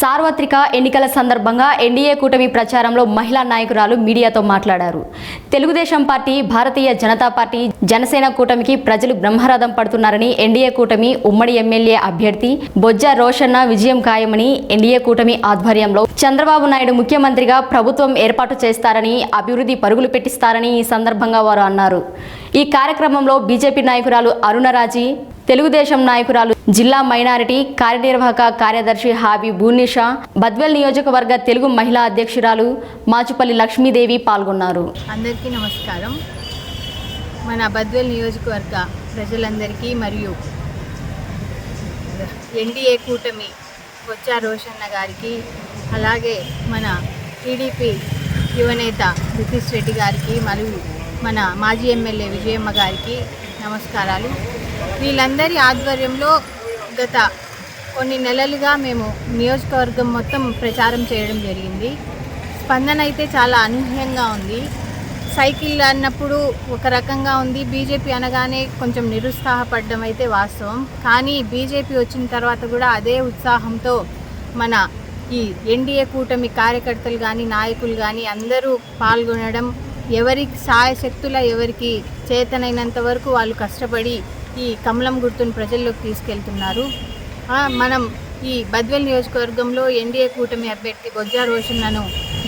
సార్వత్రిక ఎన్నికల సందర్భంగా ఎన్డీఏ కూటమి ప్రచారంలో మహిళా నాయకురాలు మీడియాతో మాట్లాడారు. తెలుగుదేశం పార్టీ భారతీయ జనతా పార్టీ జనసేన కూటమికి ప్రజలు బ్రహ్మరథం పడుతున్నారని ఎన్డీఏ కూటమి ఉమ్మడి ఎమ్మెల్యే అభ్యర్థి బొజ్జ రోషన్న విజయం ఖాయమని ఎన్డీఏ కూటమి ఆధ్వర్యంలో చంద్రబాబు నాయుడు ముఖ్యమంత్రిగా ప్రభుత్వం ఏర్పాటు చేస్తారని అభివృద్ధి పరుగులు పెట్టిస్తారని ఈ సందర్భంగా వారు అన్నారు. ఈ కార్యక్రమంలో బీజేపీ నాయకురాలు అరుణరాజీ తెలుగుదేశం నాయకురాలు జిల్లా మైనారిటీ కార్యనిర్వాహక కార్యదర్శి హాబీ బూనిషా బద్వెల్ నియోజకవర్గ తెలుగు మహిళా అధ్యక్షురాలు మాచుపల్లి లక్ష్మీదేవి పాల్గొన్నారు. అందరికీ నమస్కారం. మన బద్వెల్ నియోజకవర్గ ప్రజలందరికీ మరియు ఎన్డీఏ కూటమి బొచ్చా రోషన్న గారికి అలాగే మన టీడీపీ యువనేత నితీష్ రెడ్డి గారికి మరియు మన మాజీ ఎమ్మెల్యే విజయమ్మ గారికి నమస్కారాలు. వీళ్ళందరి ఆధ్వర్యంలో గత కొన్ని నెలలుగా మేము నియోజకవర్గం మొత్తం ప్రచారం చేయడం జరిగింది. స్పందన అయితే చాలా అనూహ్యంగా ఉంది. సైకిల్ అన్నప్పుడు ఒక రకంగా ఉంది. బీజేపీ అనగానే కొంచెం నిరుత్సాహపడడం అయితే వాస్తవం. కానీ బీజేపీ వచ్చిన తర్వాత కూడా అదే ఉత్సాహంతో మన ఈ ఎన్డీఏ కూటమి కార్యకర్తలు కానీ నాయకులు కానీ అందరూ పాల్గొనడం ఎవరికి సాయశక్తుల ఎవరికి చేతనైనంత వరకు వాళ్ళు కష్టపడి ఈ కమలం గుర్తును ప్రజల్లోకి తీసుకెళ్తున్నారు. మనం ఈ బద్వెల్ నియోజకవర్గంలో ఎన్డీఏ కూటమి అభ్యర్థి బొజ్జా రోషన్లను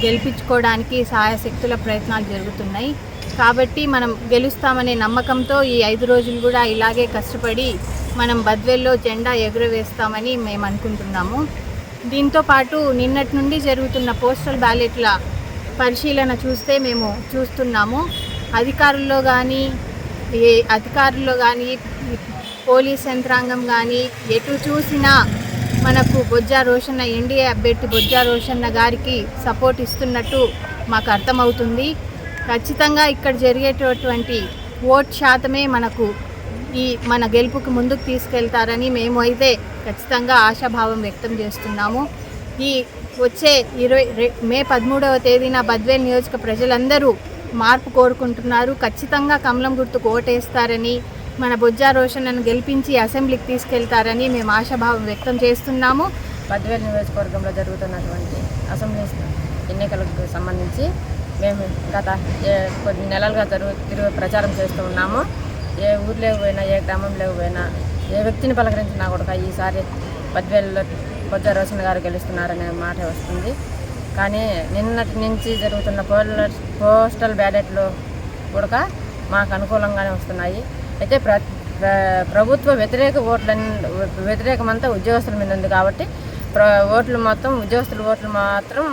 గెలిపించుకోవడానికి సహాయశక్తుల ప్రయత్నాలు జరుగుతున్నాయి. కాబట్టి మనం గెలుస్తామనే నమ్మకంతో ఈ ఐదు రోజులు కూడా ఇలాగే కష్టపడి మనం బద్వెల్లో జెండా ఎగురవేస్తామని మేము అనుకుంటున్నాము. దీంతో పాటు నిన్నటి నుండి జరుగుతున్న పోస్టల్ బ్యాలెట్ల పరిశీలన చూస్తే మేము చూస్తున్నాము. అధికారుల్లో కానీ ఏ అధికారుల్లో కానీ పోలీస్ యంత్రాంగం కానీ ఎటు చూసినా మనకు బొజ్జా రోషన్న ఎన్డీఏ అభ్యర్థి బొజ్జా రోషన్న గారికి సపోర్ట్ ఇస్తున్నట్టు మాకు అర్థమవుతుంది. ఖచ్చితంగా ఇక్కడ జరిగేటటువంటి ఓట్ శాతమే మనకు ఈ మన గెలుపుకు ముందుకు తీసుకెళ్తారని మేము అయితే ఖచ్చితంగా ఆశాభావం వ్యక్తం చేస్తున్నాము. ఈ వచ్చే ఇరవై మే పదమూడవ తేదీన బద్వేల్ నియోజక ప్రజలందరూ మార్పు కోరుకుంటున్నారు. ఖచ్చితంగా కమలం గుర్తుకు ఓటేస్తారని మన బొజ్జా రోషన్ను గెలిపించి అసెంబ్లీకి తీసుకెళ్తారని మేము ఆశాభావం వ్యక్తం చేస్తున్నాము. బద్వేల్ నియోజకవర్గంలో జరుగుతున్నటువంటి అసెంబ్లీ ఎన్నికలకు సంబంధించి మేము గత కొన్ని నెలలుగా జరుగు తిరుగు ప్రచారం చేస్తూ ఉన్నాము. ఏ ఊర్లోకి పోయినా ఏ గ్రామంలోకి పోయినా ఏ వ్యక్తిని పలకరించినా కూడా ఈసారి బద్వేల్లో బొజ్జా రోషన్ గారు గెలుస్తున్నారనే మాట వస్తుంది. కానీ నిన్నటి నుంచి జరుగుతున్న పోల్ పోస్టల్ బ్యాలెట్లు కూడా మాకు అనుకూలంగానే వస్తున్నాయి. అయితే ప్ర ప్రభుత్వ వ్యతిరేక ఓట్ల వ్యతిరేకమంతా ఉద్యోగస్తుల మీద ఉంది కాబట్టి ప్ర ఓట్లు మొత్తం ఉద్యోగస్తుల ఓట్లు మాత్రం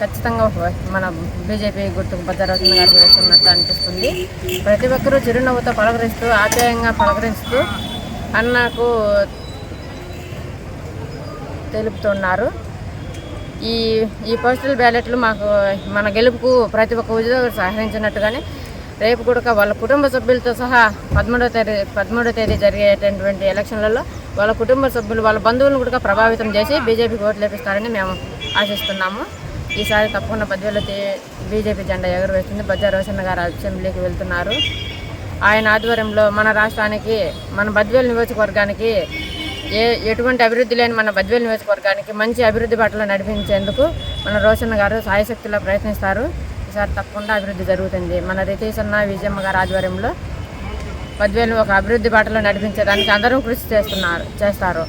ఖచ్చితంగా మన బీజేపీ గుర్తుకు భద్రరత్న గారు వేస్తున్నట్టు అనిపిస్తుంది. ప్రతి ఒక్కరూ చిరునవ్వుతో పలకరిస్తూ ఆప్యాయంగా పలకరిస్తూ అన్నకు తెలుపుతున్నారు. ఈ ఈ పోస్టల్ బ్యాలెట్లు మాకు మన గెలుపుకు ప్రతి ఒక్క ఉద్యోగులు సహకరించినట్టుగానే రేపు కూడా వాళ్ళ కుటుంబ సభ్యులతో సహా పదమూడవ తేదీ పదమూడవ తేదీ జరిగేటటువంటి ఎలక్షన్లలో వాళ్ళ కుటుంబ సభ్యులు వాళ్ళ బంధువులను కూడా ప్రభావితం చేసి బీజేపీకి ఓట్లు లేపిస్తారని మేము ఆశిస్తున్నాము. ఈసారి తప్పకుండా పదివేల బీజేపీ జెండా ఎగురవేస్తుంది. బజ్జా రోషన్న గారు అసెంబ్లీకి వెళ్తున్నారు. ఆయన ఆధ్వర్యంలో మన రాష్ట్రానికి మన బద్వేలు నియోజకవర్గానికి ఏ ఎటువంటి అభివృద్ధి లేని మన బద్వేల్ నియోజకవర్గానికి మంచి అభివృద్ధి బాటలో నడిపించేందుకు మన రోషన్ గారు సాయశక్తిలో ప్రయత్నిస్తారు. ఈసారి తప్పకుండా అభివృద్ధి జరుగుతుంది. మన రితీష్ అన్న విజయమ్మ గారి ఆధ్వర్యంలో బద్వేలు ఒక అభివృద్ధి బాటలో నడిపించడానికి అందరూ కృషి చేస్తున్నారు చేస్తారు.